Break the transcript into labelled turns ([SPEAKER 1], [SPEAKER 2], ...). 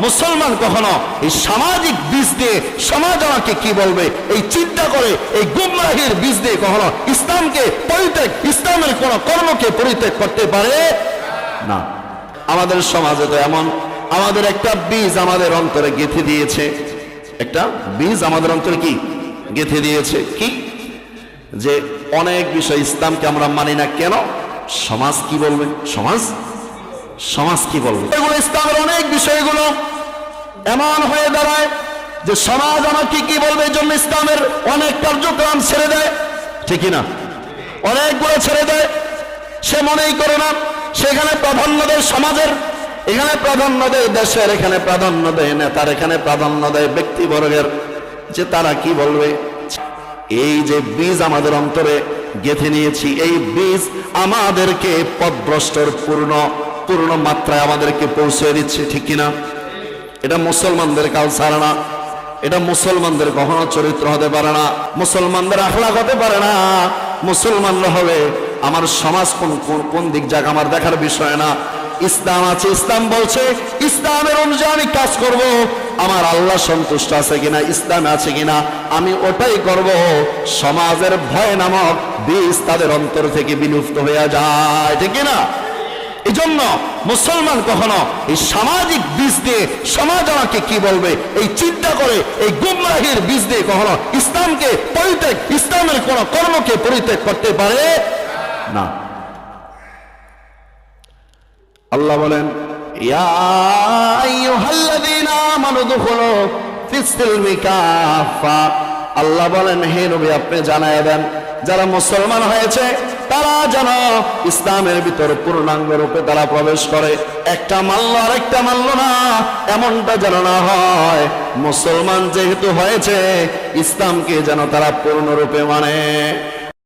[SPEAKER 1] মুসলমান কখনো এই সামাজিক বীজ দিয়ে সমাজ আমাকে কি বলবে? এই চিন্তা করে, এই গুমরাহির বীজ দিয়ে কখনো ইসলামকে পরিত্যাগ, ইসলামের কোন কর্মকে পরিত্যাগ করতে পারে? না। আমাদের সমাজে তো এমন, আমাদের একটা বীজ আমাদের অন্তরে গেঁথে দিয়েছে। একটা বীজ আমাদের অন্তরে কি? গেঁথে দিয়েছে। কি? যে অনেক বিষয় ইসলামকে আমরা মানি না কেন? সমাজ কি বলবে? সমাজ সমাজ কি বলবে? এগুলো ইসলামের অনেক বিষয়গুলো এমন হয়ে দাঁড়ায় যে সমাজ আমাকে কি বলবে? এই জন্য ইসলামের অনেক কার্যক্রম ছেড়ে দেয়। ঠিকই না। অনেকগুলো ছেড়ে দেয়। সে মনেই করে না সেখানে প্রাধান্য দেয় সমাজের এখানে প্রাধান্য দেয় দেশের এখানে প্রাধান্য দেয় নেতার এখানে প্রাধান্য দেয় ব্যক্তিবর্গের। যে তারা কি বলবে? এই যে বীজ আমাদের অন্তরে গেঁথে নিয়েছি এই বীজ আমাদেরকে পদভ্রষ্টর পূর্ণ পূর্ণ মাত্রায় আমাদেরকে পৌঁছে দিচ্ছে, ঠিক কিনা? এটা মুসলমানদের কালচার না। এটা মুসলমানদের কখনো চরিত্র হতে পারে না, মুসলমানদের আখলাক হতে পারে না। মুসলমানরা হবে, আমার সমাজ কোন, কোন- কোন দিক যাক আমার দেখার বিষয় না। ইসলাম আছে, ইসলাম বলছে, ইসলামের অনুযায়ী আমি কাজ করব। আমার আল্লাহ সন্তুষ্ট আছে কিনা, ইসলাম আছে কিনা, আমি ওটাই করব। সমাজের ভয় নামক বীজ তাদের অন্তর থেকে বিলুপ্ত হয়ে যায়, ঠিক কিনা? এই জন্য মুসলমান কখনো এই সামাজিক বীজ দিয়ে সমাজ আমাকে কি বলবে? এই চিন্তা করে, এই গুমরাহির বীজ দিয়ে কখনো ইসলামকে পরিত্যাগ, ইসলামের কোন কর্মকে পরিত্যাগ করতে পারে না। আল্লাহ বলেন আল্লাহ বলেন, হে নবী, আপনি জানায় দেন, যারা মুসলমান হয়েছে তারা যেন ইসলামের ভিতর পূর্ণাঙ্গ রূপে তারা প্রবেশ করে। একটা মানল আর একটা মানল না, এমনটা যেন না হয়। মুসলমান যেহেতু হয়েছে, ইসলামকে যেন তারা পূর্ণরূপে মানে।